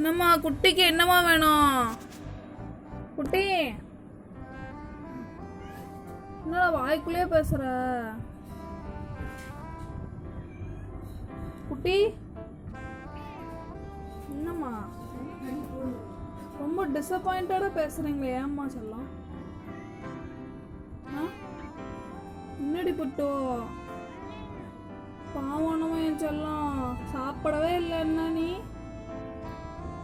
என்னம்மா குட்டிக்கு என்னம்மா வேணும்? குட்டி என்னடா வாய்க்குள்ளேயே பேசுற? குட்டி என்னம்மா? ரொம்ப டிசப்பாயிண்டடா பேசுறீங்களே ஏம்மா சொல்லலாம் முன்னாடி என்னடி புட்டோ? பாவனமா என் சாப்பிடவே இல்லைன்னா நீ?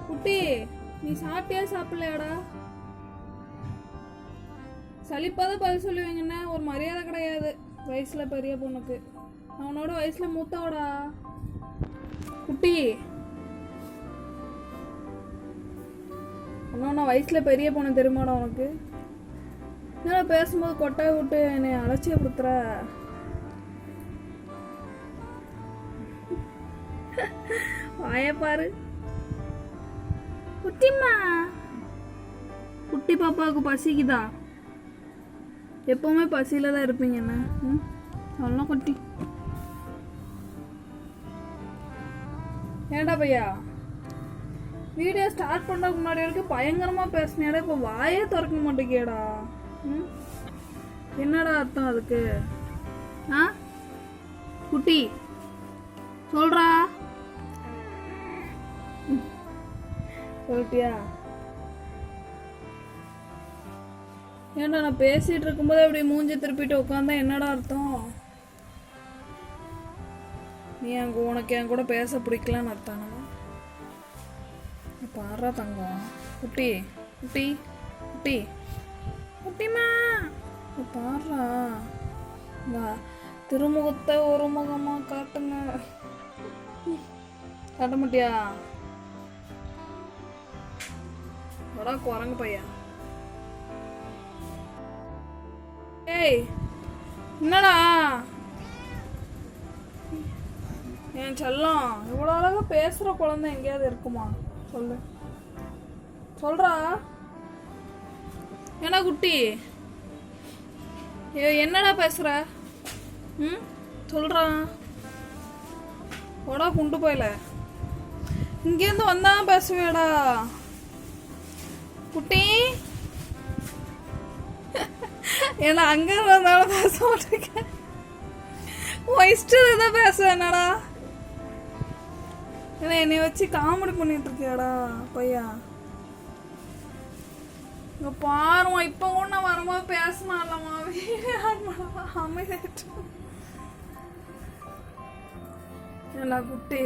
குட்டி நீ சாப்பிட்டியா சாப்பிடலையாடா? சளிப்பாதான் பதில் சொல்லுவீங்கன்னா ஒரு மரியாதை கிடையாது வயசுல பெரிய பொண்ணுக்கு. அவனோட வயசுல மூத்தவடா? குட்டி அண்ணா வயசுல பெரிய பொண்ணு தெரியுமாடா உனக்கு? என்னடா பேசும்போது கொட்டாய் விட்டு என்னை அலட்சியப்படுத்துற? வாய பாரு. குட்டிம்மா. குட்டி பாப்பாவுக்கு பசிக்குதா? எப்பவுமே பசியில தான் இருப்பீங்க என்ன? ம்? சொல்லலாம் குட்டி. ஏன்டா பையா? வீடியோ ஸ்டார்ட் பண்ணதுக்கு முன்னாடி வரைக்கும் பயங்கரமாக பேசினேடா இப்போ வாயே திறக்க மாட்டேங்கேடா ம்? என்னடா அர்த்தம் அதுக்கு? ஆ? குட்டி சொல்றா. சொல்லிட்டியா ஏன்டா நான் பேசிட்டு இருக்கும்போது அப்படி மூஞ்சி திருப்பிட்டு உட்காந்தா என்னடா அர்த்தம்? நீ அங்க உனக்கு என் கூட பேச பிடிக்கலன்னு அர்த்தானா பாடுறா தங்கம். குட்டி குட்டி குட்டி. குட்டிமா இங்க பாடுறா. வா. திருமுகத்தை ஒரு முகமா காட்டுங்க. காட்ட மாட்டியா? வடா குரங்கு பையன் ஏய் என்னடா என் செல்லம் இவ்வளோ அழகா பேசுற குழந்தை எங்கேயாவது இருக்குமா சொல்லு சொல்றா என்ன குட்டி ஏ என்னடா பேசுற ம் சொல்கிறான் போடா குண்டு போயில இங்கேருந்து வந்தா பேசுவேடா குட்டி. ஏன்னா அங்க இருந்தாலும் பேச மாட்டேங்க. உன் இஷ்டம் தான் பேசுவேன் என்னடா? ஏன்னா என்னை வச்சு காமெடி பண்ணிட்டு இருக்கியாடா பையா? இங்க பாருமா இப்ப கூட நான் வரும்போது பேசினாலம்மா அமைதிட்டு என்ன குட்டி?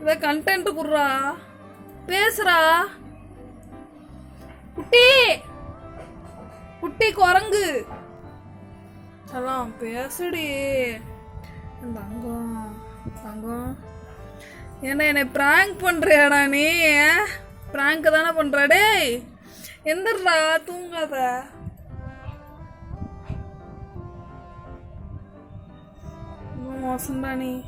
இத கண்டென்ட் குடுறா. பேசுறா. குட்டி. குட்டி குரங்கு. அதெல்லாம் பேசுடி. தங்கம் தங்கம். ஏன்னா என்னை ப்ராங்க் பண்றியாடா நீ? ப்ராங்க் தானே பண்ணுற டேய். எந்திரா தூங்காத. ரொம்ப மோசம்டா நீ.